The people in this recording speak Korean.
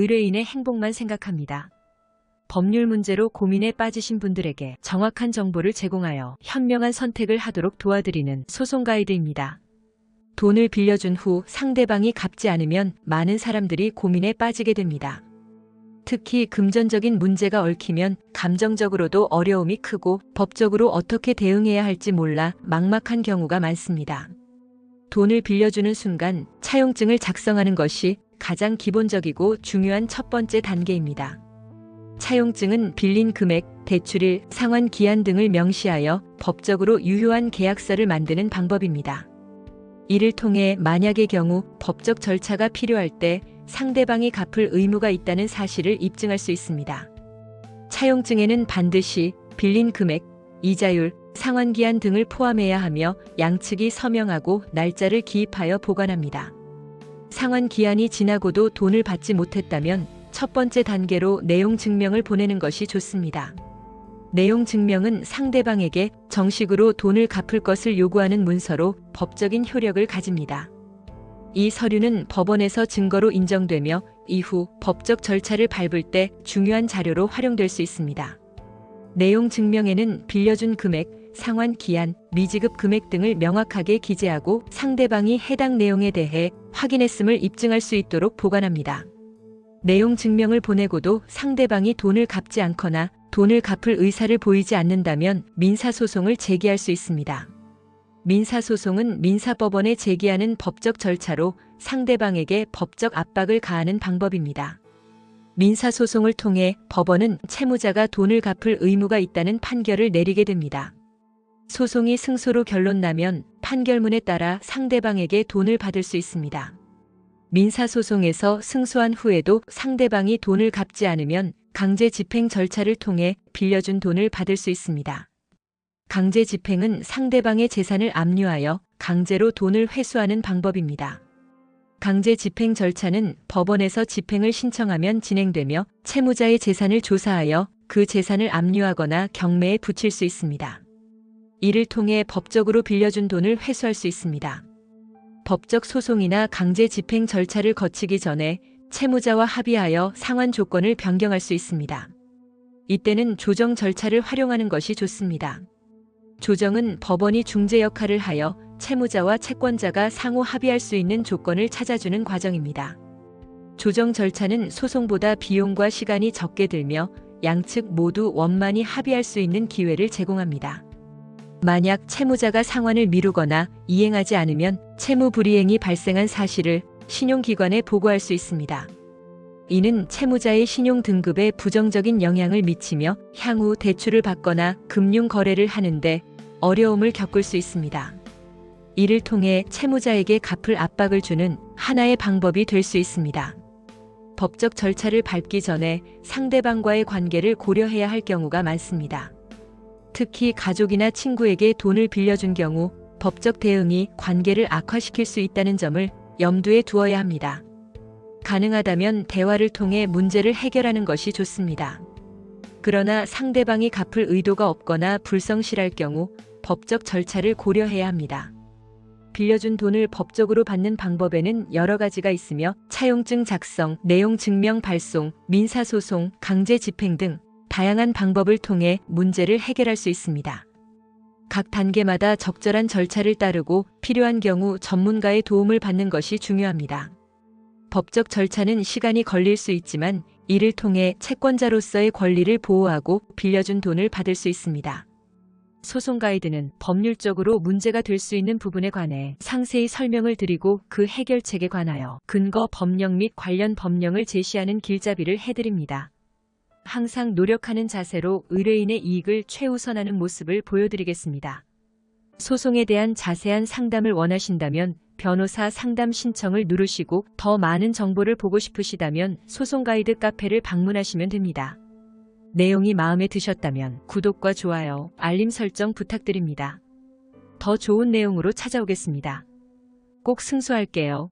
의뢰인의 행복만 생각합니다. 법률 문제로 고민에 빠지신 분들에게 정확한 정보를 제공하여 현명한 선택을 하도록 도와드리는 소송 가이드입니다. 돈을 빌려준 후 상대방이 갚지 않으면 많은 사람들이 고민에 빠지게 됩니다. 특히 금전적인 문제가 얽히면 감정적으로도 어려움이 크고 법적으로 어떻게 대응해야 할지 몰라 막막한 경우가 많습니다. 돈을 빌려주는 순간 차용증을 작성하는 것이 가장 기본적이고 중요한 첫 번째 단계입니다. 차용증은 빌린 금액, 대출일, 상환 기한 등을 명시하여 법적으로 유효한 계약서를 만드는 방법입니다. 이를 통해 만약의 경우 법적 절차가 필요할 때 상대방이 갚을 의무가 있다는 사실을 입증할 수 있습니다. 차용증에는 반드시 빌린 금액, 이자율, 상환 기한 등을 포함해야 하며 양측이 서명하고 날짜를 기입하여 보관합니다. 상환 기한이 지나고도 돈을 받지 못했다면 첫 번째 단계로 내용 증명을 보내는 것이 좋습니다. 내용 증명은 상대방에게 정식으로 돈을 갚을 것을 요구하는 문서로 법적인 효력을 가집니다. 이 서류는 법원에서 증거로 인정되며 이후 법적 절차를 밟을 때 중요한 자료로 활용될 수 있습니다. 내용 증명에는 빌려준 금액, 상환 기한, 미지급 금액 등을 명확하게 기재하고 상대방이 해당 내용에 대해 확인했음을 입증할 수 있도록 보관합니다. 내용 증명을 보내고도 상대방이 돈을 갚지 않거나 돈을 갚을 의사를 보이지 않는다면 민사소송을 제기할 수 있습니다. 민사소송은 민사법원에 제기하는 법적 절차로 상대방에게 법적 압박을 가하는 방법입니다. 민사소송을 통해 법원은 채무자가 돈을 갚을 의무가 있다는 판결을 내리게 됩니다. 소송이 승소로 결론 나면 판결문에 따라 상대방에게 돈을 받을 수 있습니다. 민사소송에서 승소한 후에도 상대방이 돈을 갚지 않으면 강제 집행 절차를 통해 빌려준 돈을 받을 수 있습니다. 강제 집행은 상대방의 재산을 압류하여 강제로 돈을 회수하는 방법입니다. 강제 집행 절차는 법원에서 집행을 신청하면 진행되며 채무자의 재산을 조사하여 그 재산을 압류하거나 경매에 붙일 수 있습니다. 이를 통해 법적으로 빌려준 돈을 회수할 수 있습니다. 법적 소송이나 강제 집행 절차를 거치기 전에 채무자와 합의하여 상환 조건을 변경할 수 있습니다. 이때는 조정 절차를 활용하는 것이 좋습니다. 조정은 법원이 중재 역할을 하여 채무자와 채권자가 상호 합의할 수 있는 조건을 찾아주는 과정입니다. 조정 절차는 소송보다 비용과 시간이 적게 들며 양측 모두 원만히 합의할 수 있는 기회를 제공합니다. 만약 채무자가 상환을 미루거나 이행하지 않으면 채무 불이행이 발생한 사실을 신용기관에 보고할 수 있습니다. 이는 채무자의 신용 등급에 부정적인 영향을 미치며 향후 대출을 받거나 금융 거래를 하는데 어려움을 겪을 수 있습니다. 이를 통해 채무자에게 갚을 압박을 주는 하나의 방법이 될 수 있습니다. 법적 절차를 밟기 전에 상대방과의 관계를 고려해야 할 경우가 많습니다. 특히 가족이나 친구에게 돈을 빌려준 경우 법적 대응이 관계를 악화시킬 수 있다는 점을 염두에 두어야 합니다. 가능하다면 대화를 통해 문제를 해결하는 것이 좋습니다. 그러나 상대방이 갚을 의도가 없거나 불성실할 경우 법적 절차를 고려해야 합니다. 빌려준 돈을 법적으로 받는 방법에는 여러 가지가 있으며 차용증 작성, 내용 증명 발송, 민사소송, 강제 집행 등 다양한 방법을 통해 문제를 해결할 수 있습니다. 각 단계마다 적절한 절차를 따르고 필요한 경우 전문가의 도움을 받는 것이 중요합니다. 법적 절차는 시간이 걸릴 수 있지만 이를 통해 채권자로서의 권리를 보호하고 빌려준 돈을 받을 수 있습니다. 소송 가이드는 법률적으로 문제가 될 수 있는 부분에 관해 상세히 설명을 드리고 그 해결책에 관하여 근거 법령 및 관련 법령을 제시하는 길잡이를 해드립니다. 항상 노력하는 자세로 의뢰인의 이익을 최우선하는 모습을 보여드리겠습니다. 소송에 대한 자세한 상담을 원하신다면 변호사 상담 신청을 누르시고 더 많은 정보를 보고 싶으시다면 소송 가이드 카페를 방문하시면 됩니다. 내용이 마음에 드셨다면 구독과 좋아요, 알림 설정 부탁드립니다. 더 좋은 내용으로 찾아오겠습니다. 꼭 승소할게요.